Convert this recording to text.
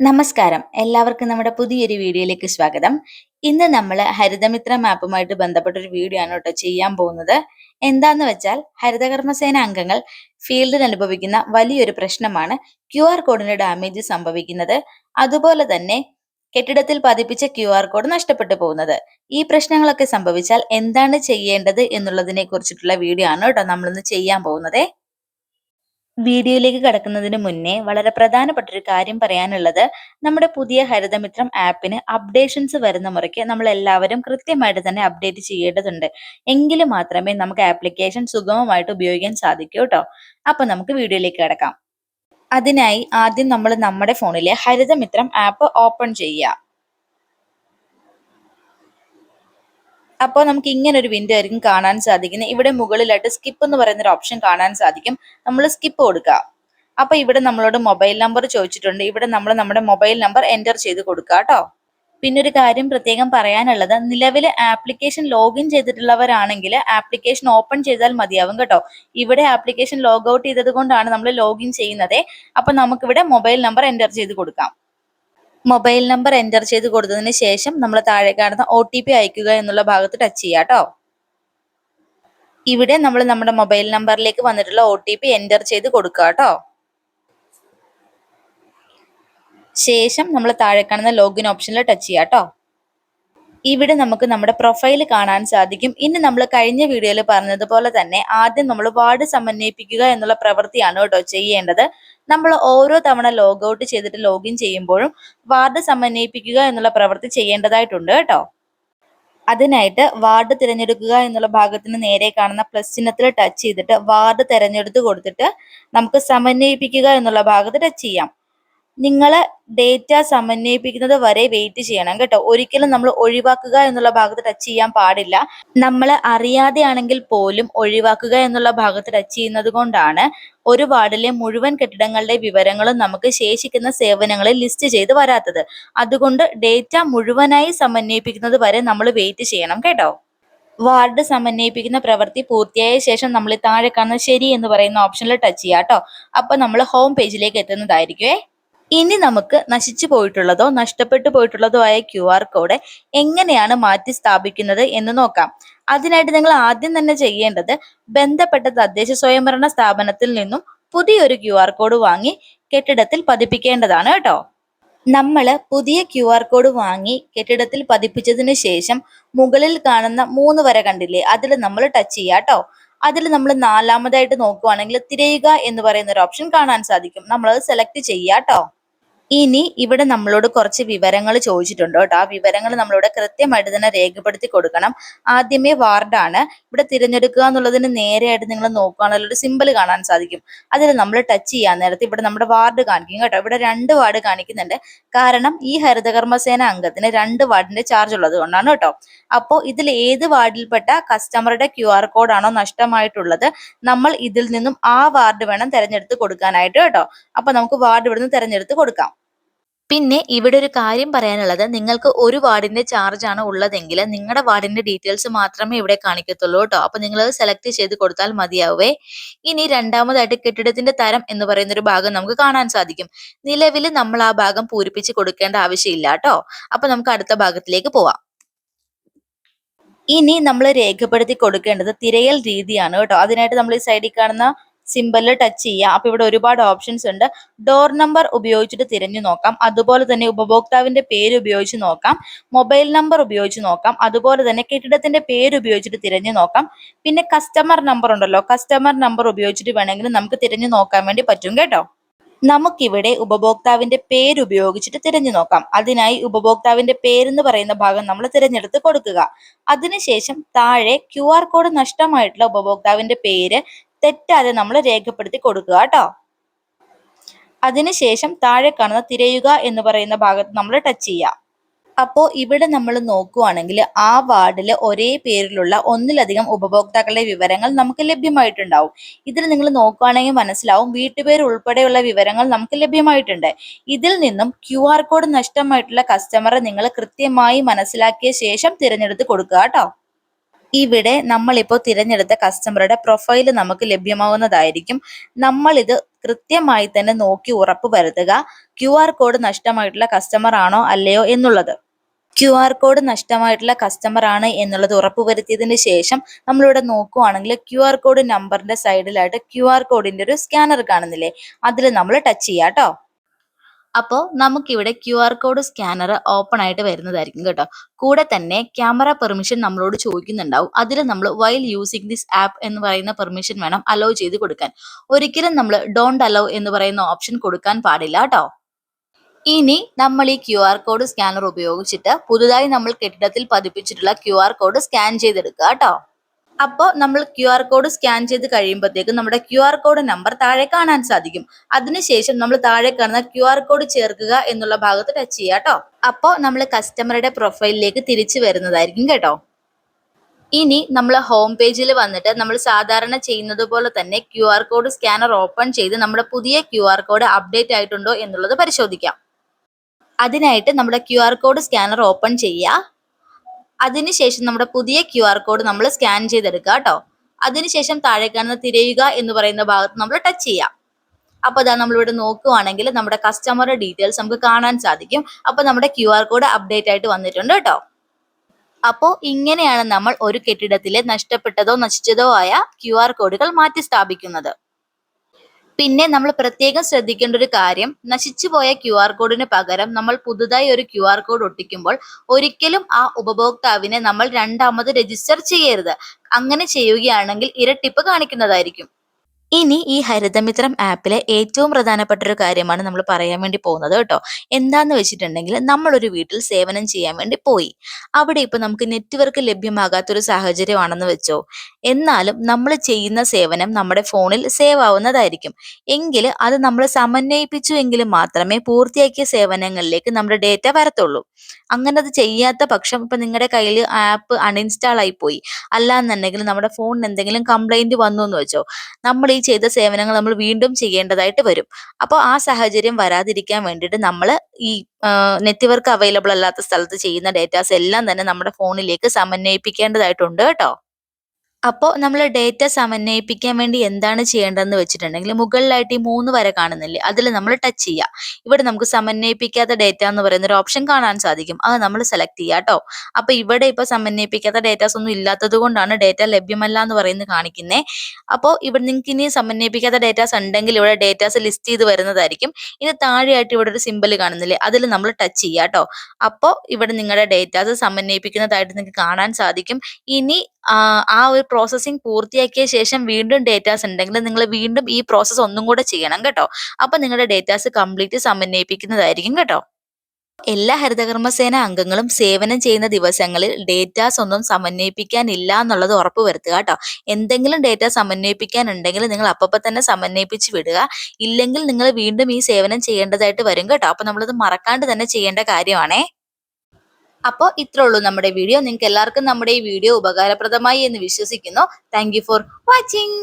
നമസ്കാരം. എല്ലാവർക്കും നമ്മുടെ പുതിയൊരു വീഡിയോയിലേക്ക് സ്വാഗതം. ഇന്ന് നമ്മൾ ഹരിതമിത്ര മാപ്പുമായിട്ട് ബന്ധപ്പെട്ട ഒരു വീഡിയോ ആണ് കേട്ടോ ചെയ്യാൻ പോകുന്നത്. എന്താന്ന് വെച്ചാൽ ഹരിതകർമ്മസേന അംഗങ്ങൾ ഫീൽഡിൽ അനുഭവിക്കുന്ന വലിയൊരു പ്രശ്നമാണ് ക്യു ആർ കോഡിന് ഡാമേജ് സംഭവിക്കുന്നത്. അതുപോലെ തന്നെ കെട്ടിടത്തിൽ പതിപ്പിച്ച ക്യു ആർ കോഡ് നഷ്ടപ്പെട്ടു പോകുന്നത്. ഈ പ്രശ്നങ്ങളൊക്കെ സംഭവിച്ചാൽ എന്താണ് ചെയ്യേണ്ടത് എന്നുള്ളതിനെ കുറിച്ചിട്ടുള്ള വീഡിയോ ആണ് കേട്ടോ നമ്മളിന്ന് ചെയ്യാൻ പോകുന്നത്. വീഡിയോയിലേക്ക് കടക്കുന്നതിന് മുന്നേ വളരെ പ്രധാനപ്പെട്ട ഒരു കാര്യം പറയാനുള്ളത് നമ്മുടെ പുതിയ ഹരിതമിത്രം ആപ്പിന് അപ്ഡേഷൻസ് വരുന്ന മുറയ്ക്ക് നമ്മൾ എല്ലാവരും കൃത്യമായിട്ട് തന്നെ അപ്ഡേറ്റ് ചെയ്യേണ്ടതുണ്ട്. എങ്കിലും മാത്രമേ നമുക്ക് ആപ്ലിക്കേഷൻ സുഗമമായിട്ട് ഉപയോഗിക്കാൻ സാധിക്കൂ കേട്ടോ അപ്പൊ നമുക്ക് വീഡിയോയിലേക്ക് കിടക്കാം. അതിനായി ആദ്യം നമ്മൾ നമ്മുടെ ഫോണിലെ ഹരിതമിത്രം ആപ്പ് ഓപ്പൺ ചെയ്യുക. അപ്പോൾ നമുക്ക് ഇങ്ങനെ ഒരു വിൻഡോ ആയിരിക്കും കാണാൻ സാധിക്കുന്നത്. ഇവിടെ മുകളിലായിട്ട് സ്കിപ്പ് എന്ന് പറയുന്ന ഒരു ഓപ്ഷൻ കാണാൻ സാധിക്കും. നമ്മൾ സ്കിപ്പ് കൊടുക്കുക. അപ്പൊ ഇവിടെ നമ്മളോട് മൊബൈൽ നമ്പർ ചോദിച്ചിട്ടുണ്ട്. ഇവിടെ നമ്മൾ നമ്മുടെ മൊബൈൽ നമ്പർ എന്റർ ചെയ്ത് കൊടുക്കുക കേട്ടോ. പിന്നെ ഒരു കാര്യം പ്രത്യേകം പറയാനുള്ളത്. നിലവിൽ ആപ്ലിക്കേഷൻ ലോഗിൻ ചെയ്തിട്ടുള്ളവരാണെങ്കിൽ ആപ്ലിക്കേഷൻ ഓപ്പൺ ചെയ്താൽ മതിയാവും കേട്ടോ. ഇവിടെ ആപ്ലിക്കേഷൻ ലോഗ് ഔട്ട് ചെയ്തത് കൊണ്ടാണ് നമ്മൾ ലോഗിൻ ചെയ്യുന്നത്. അപ്പൊ നമുക്കിവിടെ മൊബൈൽ നമ്പർ എന്റർ ചെയ്ത് കൊടുക്കാം. മൊബൈൽ നമ്പർ എന്റർ ചെയ്ത് കൊടുത്തതിന് ശേഷം നമ്മൾ താഴെ കാണുന്ന ഒ ടി പി അയക്കുക എന്നുള്ള ഭാഗത്ത് ടച്ച് ചെയ്യാം കേട്ടോ ഇവിടെ നമ്മൾ നമ്മുടെ മൊബൈൽ നമ്പറിലേക്ക് വന്നിട്ടുള്ള ഒ ടി പി എന്റർ ചെയ്ത് കൊടുക്കുക കേട്ടോ ശേഷം നമ്മൾ താഴെ കാണുന്ന ലോഗിൻ ഓപ്ഷനിൽ ടച്ച് ചെയ്യാം കേട്ടോ ഇവിടെ നമുക്ക് നമ്മുടെ പ്രൊഫൈൽ കാണാൻ സാധിക്കും. ഇനി നമ്മൾ കഴിഞ്ഞ വീഡിയോയിൽ പറഞ്ഞതുപോലെ തന്നെ ആദ്യം നമ്മൾ വാർഡ് സമന്വയിപ്പിക്കുക എന്നുള്ള പ്രവൃത്തിയാണ് കേട്ടോ ചെയ്യേണ്ടത്. നമ്മൾ ഓരോ തവണ ലോഗ് ഔട്ട് ചെയ്തിട്ട് ലോഗിൻ ചെയ്യുമ്പോഴും വാർഡ് സമന്വയിപ്പിക്കുക എന്നുള്ള പ്രവൃത്തി ചെയ്യേണ്ടതായിട്ടുണ്ട് കേട്ടോ. അതിനായിട്ട് വാർഡ് തിരഞ്ഞെടുക്കുക എന്നുള്ള ഭാഗത്തിന് നേരെ കാണുന്ന പ്ലസ് ചിഹ്നത്തിൽ ടച്ച് ചെയ്തിട്ട് വാർഡ് തിരഞ്ഞെടുത്ത് കൊടുത്തിട്ട് നമുക്ക് സമന്വയിപ്പിക്കുക എന്നുള്ള ഭാഗത്ത് ടച്ച് ചെയ്യാം. നിങ്ങൾ ഡേറ്റ സമന്വയിപ്പിക്കുന്നത് വരെ വെയിറ്റ് ചെയ്യണം കേട്ടോ. ഒരിക്കലും നമ്മൾ ഒഴിവാക്കുക എന്നുള്ള ഭാഗത്ത് ടച്ച് ചെയ്യാൻ പാടില്ല. നമ്മൾ അറിയാതെയാണെങ്കിൽ പോലും ഒഴിവാക്കുക എന്നുള്ള ഭാഗത്ത് ടച്ച് ചെയ്യുന്നത് കൊണ്ടാണ് ഒരു വാർഡിലെ മുഴുവൻ കെട്ടിടങ്ങളുടെ വിവരങ്ങളും നമുക്ക് ശേഷിക്കുന്ന സേവനങ്ങളെ ലിസ്റ്റ് ചെയ്ത് വരാത്തത്. അതുകൊണ്ട് ഡേറ്റ മുഴുവനായി സമന്വയിപ്പിക്കുന്നത് വരെ നമ്മൾ വെയിറ്റ് ചെയ്യണം കേട്ടോ. വാർഡ് സമന്വയിപ്പിക്കുന്ന പ്രവൃത്തി പൂർത്തിയായ ശേഷം നമ്മൾ താഴെ കാണുന്ന ശരി എന്ന് പറയുന്ന ഓപ്ഷനിൽ ടച്ച് ചെയ്യാം കേട്ടോ. അപ്പോൾ നമ്മൾ ഹോം പേജിലേക്ക് എത്തുന്നതായിരിക്കുമേ ഇനി നമുക്ക് നശിച്ചു പോയിട്ടുള്ളതോ നഷ്ടപ്പെട്ടു പോയിട്ടുള്ളതോ ആയ ക്യു ആർ കോഡ് എങ്ങനെയാണ് മാറ്റി സ്ഥാപിക്കുന്നത് എന്ന് നോക്കാം. അതിനായിട്ട് നിങ്ങൾ ആദ്യം തന്നെ ചെയ്യേണ്ടത് ബന്ധപ്പെട്ട തദ്ദേശ സ്വയംഭരണ സ്ഥാപനത്തിൽ നിന്നും പുതിയൊരു ക്യു ആർ കോഡ് വാങ്ങി കെട്ടിടത്തിൽ പതിപ്പിക്കേണ്ടതാണ് കേട്ടോ. നമ്മൾ പുതിയ ക്യു ആർ കോഡ് വാങ്ങി കെട്ടിടത്തിൽ പതിപ്പിച്ചതിന് ശേഷം മുകളിൽ കാണുന്ന മൂന്ന് വര കണ്ടില്ലേ അതിൽ നമ്മൾ ടച്ച് ചെയ്യാം കേട്ടോ. അതിൽ നമ്മൾ നാലാമതായിട്ട് നോക്കുവാണെങ്കിൽ തിരയുക എന്ന് പറയുന്ന ഒരു ഓപ്ഷൻ കാണാൻ സാധിക്കും. നമ്മൾ അത് സെലക്ട് ചെയ്യാം കേട്ടോ. ഇനി ഇവിടെ നമ്മളോട് കുറച്ച് വിവരങ്ങൾ ചോദിച്ചിട്ടുണ്ട് കേട്ടോ. ആ വിവരങ്ങൾ നമ്മളിവിടെ കൃത്യമായിട്ട് തന്നെ രേഖപ്പെടുത്തി കൊടുക്കണം. ആദ്യമേ വാർഡാണ് ഇവിടെ തിരഞ്ഞെടുക്കുക എന്നുള്ളതിന് നേരെയായിട്ട് നിങ്ങൾ നോക്കുകയാണെങ്കിൽ ഒരു സിമ്പിൾ കാണാൻ സാധിക്കും. അതിൽ നമ്മൾ ടച്ച് ചെയ്യാൻ നേരത്തെ ഇവിടെ നമ്മുടെ വാർഡ് കാണിക്കും കേട്ടോ. ഇവിടെ രണ്ട് വാർഡ് കാണിക്കുന്നുണ്ട്. കാരണം ഈ ഹരിതകർമ്മസേന അംഗത്തിന് രണ്ട് വാർഡിന്റെ ചാർജ് ഉള്ളത് കൊണ്ടാണ് കേട്ടോ. അപ്പോൾ ഇതിൽ ഏത് വാർഡിൽപ്പെട്ട കസ്റ്റമറുടെ ക്യു ആർ കോഡാണോ നഷ്ടമായിട്ടുള്ളത് നമ്മൾ ഇതിൽ നിന്നും ആ വാർഡ് വേണം തിരഞ്ഞെടുത്ത് കൊടുക്കാനായിട്ട് കേട്ടോ. അപ്പൊ നമുക്ക് വാർഡ് ഇവിടുന്ന് തിരഞ്ഞെടുത്ത് കൊടുക്കാം. പിന്നെ ഇവിടെ ഒരു കാര്യം പറയാനുള്ളത്. നിങ്ങൾക്ക് ഒരു വാർഡിന്റെ ചാർജ് ആണ് ഉള്ളതെങ്കിൽ നിങ്ങളുടെ വാർഡിന്റെ ഡീറ്റെയിൽസ് മാത്രമേ ഇവിടെ കാണിക്കത്തുള്ളൂ കേട്ടോ. അപ്പൊ നിങ്ങൾ അത് സെലക്ട് ചെയ്ത് കൊടുത്താൽ മതിയാവേ. ഇനി രണ്ടാമതായിട്ട് കെട്ടിടത്തിന്റെ തരം എന്ന് പറയുന്ന ഒരു ഭാഗം നമുക്ക് കാണാൻ സാധിക്കും. നിലവിൽ നമ്മൾ ആ ഭാഗം പൂരിപ്പിച്ച് കൊടുക്കേണ്ട ആവശ്യമില്ല കേട്ടോ. അപ്പൊ നമുക്ക് അടുത്ത ഭാഗത്തിലേക്ക് പോവാം. ഇനി നമ്മൾ രേഖപ്പെടുത്തി കൊടുക്കേണ്ടത് തിരയൽ രീതിയാണ് കേട്ടോ. അതിനായിട്ട് നമ്മൾ ഈ സൈഡിൽ കാണുന്ന സിമ്പലിൽ ടച്ച് ചെയ്യുക അപ്പൊ ഇവിടെ ഒരുപാട് ഓപ്ഷൻസ് ഉണ്ട്. ഡോർ നമ്പർ ഉപയോഗിച്ചിട്ട് തിരഞ്ഞു നോക്കാം. അതുപോലെ തന്നെ ഉപഭോക്താവിന്റെ പേര് ഉപയോഗിച്ച് നോക്കാം. മൊബൈൽ നമ്പർ ഉപയോഗിച്ച് നോക്കാം. അതുപോലെ തന്നെ കെട്ടിടത്തിന്റെ പേര് ഉപയോഗിച്ചിട്ട് തിരഞ്ഞു നോക്കാം. പിന്നെ കസ്റ്റമർ നമ്പർ ഉണ്ടല്ലോ. കസ്റ്റമർ നമ്പർ ഉപയോഗിച്ചിട്ട് വേണമെങ്കിൽ നമുക്ക് തിരഞ്ഞു നോക്കാൻ വേണ്ടി പറ്റും കേട്ടോ. നമുക്കിവിടെ ഉപഭോക്താവിന്റെ പേര് ഉപയോഗിച്ചിട്ട് തിരഞ്ഞു നോക്കാം. അതിനായി ഉപഭോക്താവിന്റെ പേരെന്ന് പറയുന്ന ഭാഗം നമ്മൾ തിരഞ്ഞെടുത്ത് കൊടുക്കുക. അതിനുശേഷം താഴെ ക്യു കോഡ് നഷ്ടമായിട്ടുള്ള ഉപഭോക്താവിന്റെ പേര് തെറ്റാതെ നമ്മൾ രേഖപ്പെടുത്തി കൊടുക്കുക കേട്ടോ. അതിനുശേഷം താഴെ കാണുന്ന തിരയുക എന്ന് പറയുന്ന ഭാഗത്ത് നമ്മൾ ടച്ച് ചെയ്യുക അപ്പോൾ ഇവിടെ നമ്മൾ നോക്കുവാണെങ്കിൽ ആ വാർഡിൽ ഒരേ പേരിലുള്ള ഒന്നിലധികം ഉപഭോക്താക്കളുടെ വിവരങ്ങൾ നമുക്ക് ലഭ്യമായിട്ടുണ്ടാവും. ഇതിൽ നിങ്ങൾ നോക്കുകയാണെങ്കിൽ മനസ്സിലാവും വീട്ടുപേർ ഉൾപ്പെടെയുള്ള വിവരങ്ങൾ നമുക്ക് ലഭ്യമായിട്ടുണ്ട്. ഇതിൽ നിന്നും ക്യു കോഡ് നഷ്ടമായിട്ടുള്ള കസ്റ്റമറെ നിങ്ങൾ കൃത്യമായി മനസ്സിലാക്കിയ ശേഷം തിരഞ്ഞെടുത്ത് കൊടുക്കുക കേട്ടോ. ഇവിടെ നമ്മളിപ്പോൾ തിരഞ്ഞെടുത്ത കസ്റ്റമറുടെ പ്രൊഫൈൽ നമുക്ക് ലഭ്യമാവുന്നതായിരിക്കും. നമ്മൾ ഇത് കൃത്യമായി തന്നെ നോക്കി ഉറപ്പ് വരുത്തുക. ക്യു ആർ കോഡ് നഷ്ടമായിട്ടുള്ള കസ്റ്റമർ ആണോ അല്ലയോ എന്നുള്ളത്. ക്യു ആർ കോഡ് നഷ്ടമായിട്ടുള്ള കസ്റ്റമർ ആണ് എന്നുള്ളത് ഉറപ്പുവരുത്തിയതിന് ശേഷം നമ്മളിവിടെ നോക്കുവാണെങ്കിൽ ക്യു ആർ കോഡ് നമ്പറിന്റെ സൈഡിലായിട്ട് ക്യു ആർ കോഡിന്റെ ഒരു സ്കാനർ കാണുന്നില്ലേ? അതിൽ നമ്മൾ ടച്ച് ചെയ്യാം കേട്ടോ അപ്പോൾ നമുക്കിവിടെ Q R code scanner open ആയിട്ട് വരുന്നതായിരിക്കും കേട്ടോ. കൂടെ തന്നെ ക്യാമറ പെർമിഷൻ നമ്മളോട് ചോദിക്കുന്നുണ്ടാവും. അതിൽ നമ്മൾ വൈൽ യൂസിങ് ദിസ് ആപ്പ് എന്ന് പറയുന്ന പെർമിഷൻ വേണം അലോ ചെയ്ത് കൊടുക്കാൻ. ഒരിക്കലും നമ്മൾ ഡോണ്ട് അലോ എന്ന് പറയുന്ന ഓപ്ഷൻ കൊടുക്കാൻ പാടില്ല കേട്ടോ. ഇനി നമ്മൾ ഈ ക്യു ആർ കോഡ് സ്കാനർ ഉപയോഗിച്ചിട്ട് പുതുതായി നമ്മൾ കെട്ടിടത്തിൽ പതിപ്പിച്ചിട്ടുള്ള ക്യു ആർ കോഡ് സ്കാൻ ചെയ്തെടുക്കുക കേട്ടോ. അപ്പോൾ നമ്മൾ ക്യു ആർ കോഡ് സ്കാൻ ചെയ്ത് കഴിയുമ്പോഴത്തേക്കും നമ്മുടെ ക്യു ആർ കോഡ് നമ്പർ താഴെ കാണാൻ സാധിക്കും. അതിനുശേഷം നമ്മൾ താഴെ കാണുന്ന ക്യു ആർ കോഡ് ചേർക്കുക എന്നുള്ള ഭാഗത്ത് ടച്ച് ചെയ്യുക കേട്ടോ അപ്പോൾ നമ്മൾ കസ്റ്റമറുടെ പ്രൊഫൈലിലേക്ക് തിരിച്ചു വരുന്നതായിരിക്കും കേട്ടോ. ഇനി നമ്മൾ ഹോം പേജിൽ വന്നിട്ട് നമ്മൾ സാധാരണ ചെയ്യുന്നത് പോലെ തന്നെ Q R code scanner open ചെയ്ത് നമ്മുടെ പുതിയ ക്യു ആർ കോഡ് അപ്ഡേറ്റ് ആയിട്ടുണ്ടോ എന്നുള്ളത് പരിശോധിക്കാം. അതിനായിട്ട് നമ്മുടെ Q R code scanner open ചെയ്യുക അതിനുശേഷം നമ്മുടെ പുതിയ ക്യു ആർ കോഡ് നമ്മൾ സ്കാൻ ചെയ്തെടുക്കുക കേട്ടോ. അതിനുശേഷം താഴെ കാണുന്ന തിരയുക എന്ന് പറയുന്ന ഭാഗത്ത് നമ്മൾ ടച്ച് ചെയ്യാം. അപ്പോൾ അതാ നമ്മളിവിടെ നോക്കുവാണെങ്കിൽ നമ്മുടെ കസ്റ്റമറുടെ ഡീറ്റെയിൽസ് നമുക്ക് കാണാൻ സാധിക്കും. അപ്പോൾ നമ്മുടെ ക്യു ആർ കോഡ് അപ്ഡേറ്റ് ആയിട്ട് വന്നിട്ടുണ്ട് കേട്ടോ. അപ്പോൾ ഇങ്ങനെയാണ് നമ്മൾ ഒരു കെട്ടിടത്തിലെ നഷ്ടപ്പെട്ടതോ നശിച്ചതോ ആയ ക്യു ആർ കോഡുകൾ മാറ്റി സ്ഥാപിക്കുന്നത്. പിന്നെ നമ്മൾ പ്രത്യേകം ശ്രദ്ധിക്കേണ്ട ഒരു കാര്യം നശിച്ചുപോയ ക്യു ആർ കോഡിന് പകരം നമ്മൾ പുതുതായി ഒരു ക്യു ആർ കോഡ് ഒട്ടിക്കുമ്പോൾ ഒരിക്കലും ആ ഉപഭോക്താവിനെ നമ്മൾ രണ്ടാമത് രജിസ്റ്റർ ചെയ്യരുത്. അങ്ങനെ ചെയ്യുകയാണെങ്കിൽ ഇരട്ടിപ്പ് കാണിക്കുന്നതായിരിക്കും. ഇനി ഈ ഹരിതമിത്രം ആപ്പിലെ ഏറ്റവും പ്രധാനപ്പെട്ട ഒരു കാര്യമാണ് നമ്മൾ പറയാൻ വേണ്ടി പോകുന്നത് കേട്ടോ. എന്താന്ന് വെച്ചിട്ടുണ്ടെങ്കിൽ നമ്മളൊരു വീട്ടിൽ സേവനം ചെയ്യാൻ വേണ്ടി പോയി. അവിടെ ഇപ്പൊ നമുക്ക് നെറ്റ്വർക്ക് ലഭ്യമാകാത്തൊരു സാഹചര്യമാണെന്ന് വെച്ചോ. എന്നാലും നമ്മൾ ചെയ്യുന്ന സേവനം നമ്മുടെ ഫോണിൽ സേവ് ആവുന്നതായിരിക്കും. എങ്കിൽ അത് നമ്മൾ സമന്വയിപ്പിച്ചു എങ്കിൽ മാത്രമേ പൂർത്തിയാക്കിയ സേവനങ്ങളിലേക്ക് നമ്മുടെ ഡേറ്റ വരത്തുള്ളൂ. അങ്ങനെ അത് ചെയ്യാത്ത പക്ഷം ഇപ്പൊ നിങ്ങളുടെ കയ്യിൽ ആപ്പ് അൺഇൻസ്റ്റാൾ ആയി പോയി. അല്ലാന്നുണ്ടെങ്കിൽ നമ്മുടെ ഫോണിന് എന്തെങ്കിലും കംപ്ലൈന്റ് വന്നു എന്ന് വെച്ചോ. നമ്മൾ ഈ ചെയ്ത സേവനങ്ങൾ നമ്മൾ വീണ്ടും ചെയ്യേണ്ടതായിട്ട് വരും. അപ്പോൾ ആ സാഹചര്യം വരാതിരിക്കാൻ വേണ്ടിയിട്ട് നമ്മൾ ഈ നെറ്റ്വർക്ക് അവൈലബിൾ അല്ലാത്ത സ്ഥലത്ത് ചെയ്യുന്ന ഡേറ്റാസ് എല്ലാം തന്നെ നമ്മുടെ ഫോണിലേക്ക് സമന്വയിപ്പിക്കേണ്ടതായിട്ടുണ്ട് കേട്ടോ. അപ്പോൾ നമ്മൾ ഡേറ്റ സമന്വയിപ്പിക്കാൻ വേണ്ടി എന്താണ് ചെയ്യേണ്ടതെന്ന് വെച്ചിട്ടുണ്ടെങ്കിൽ മുകളിലായിട്ട് ഈ മൂന്ന് വരെ കാണുന്നില്ലേ അതിൽ നമ്മൾ ടച്ച് ചെയ്യുക. ഇവിടെ നമുക്ക് സമന്വയിപ്പിക്കാത്ത ഡേറ്റ എന്ന് പറയുന്ന ഒരു ഓപ്ഷൻ കാണാൻ സാധിക്കും. അത് നമ്മൾ സെലക്ട് ചെയ്യുക കേട്ടോ അപ്പോൾ ഇവിടെ ഇപ്പോൾ സമന്വയിപ്പിക്കാത്ത ഡേറ്റാസ് ഒന്നും ഇല്ലാത്തത് കൊണ്ടാണ് ഡേറ്റ ലഭ്യമല്ല എന്ന് പറയുന്നത് കാണിക്കുന്നത് അപ്പോൾ ഇവിടെ നിങ്ങൾക്ക് ഇനി സമന്വയിപ്പിക്കാത്ത ഡേറ്റാസ് ഉണ്ടെങ്കിൽ ഇവിടെ ഡേറ്റാസ് ലിസ്റ്റ് ചെയ്ത് വരുന്നതായിരിക്കും. ഇനി താഴെയായിട്ട് ഇവിടെ ഒരു സിമ്പിൾ കാണുന്നില്ലേ അതിൽ നമ്മൾ ടച്ച് ചെയ്യുക കേട്ടോ അപ്പോൾ ഇവിടെ നിങ്ങളുടെ ഡേറ്റാസ് സമന്വയിപ്പിക്കുന്നതായിട്ട് നിങ്ങൾക്ക് കാണാൻ സാധിക്കും. ഇനി ആ ഒരു പ്രോസസ്സിംഗ് പൂർത്തിയാക്കിയ ശേഷം വീണ്ടും ഡേറ്റാസ് ഉണ്ടെങ്കിൽ നിങ്ങൾ വീണ്ടും ഈ പ്രോസസ്സ് ഒന്നും കൂടെ ചെയ്യണം കേട്ടോ. അപ്പൊ നിങ്ങളുടെ ഡേറ്റാസ് കംപ്ലീറ്റ് സമന്വയിപ്പിക്കുന്നതായിരിക്കും കേട്ടോ. എല്ലാ ഹരിതകർമ്മസേന അംഗങ്ങളും സേവനം ചെയ്യുന്ന ദിവസങ്ങളിൽ ഡേറ്റാസ് ഒന്നും സമന്വയിപ്പിക്കാനില്ല എന്നുള്ളത് ഉറപ്പ് വരുത്തുക കേട്ടോ. എന്തെങ്കിലും ഡേറ്റ സമന്വയിപ്പിക്കാനുണ്ടെങ്കിൽ നിങ്ങൾ അപ്പപ്പോൾ തന്നെ സമന്വയിപ്പിച്ച് വിടുക. ഇല്ലെങ്കിൽ നിങ്ങൾ വീണ്ടും ഈ സേവനം ചെയ്യേണ്ടതായിട്ട് വരും കേട്ടോ. അപ്പൊ നമ്മളത് മറക്കാണ്ട് തന്നെ ചെയ്യേണ്ട കാര്യമാണേ. അപ്പോൾ ഇത്രേ ഉള്ളൂ നമ്മുടെ വീഡിയോ. നിങ്ങൾക്ക് എല്ലാവർക്കും നമ്മുടെ ഈ വീഡിയോ ഉപകാരപ്രദമായി എന്ന് വിശ്വസിക്കുന്നു. Thank for watching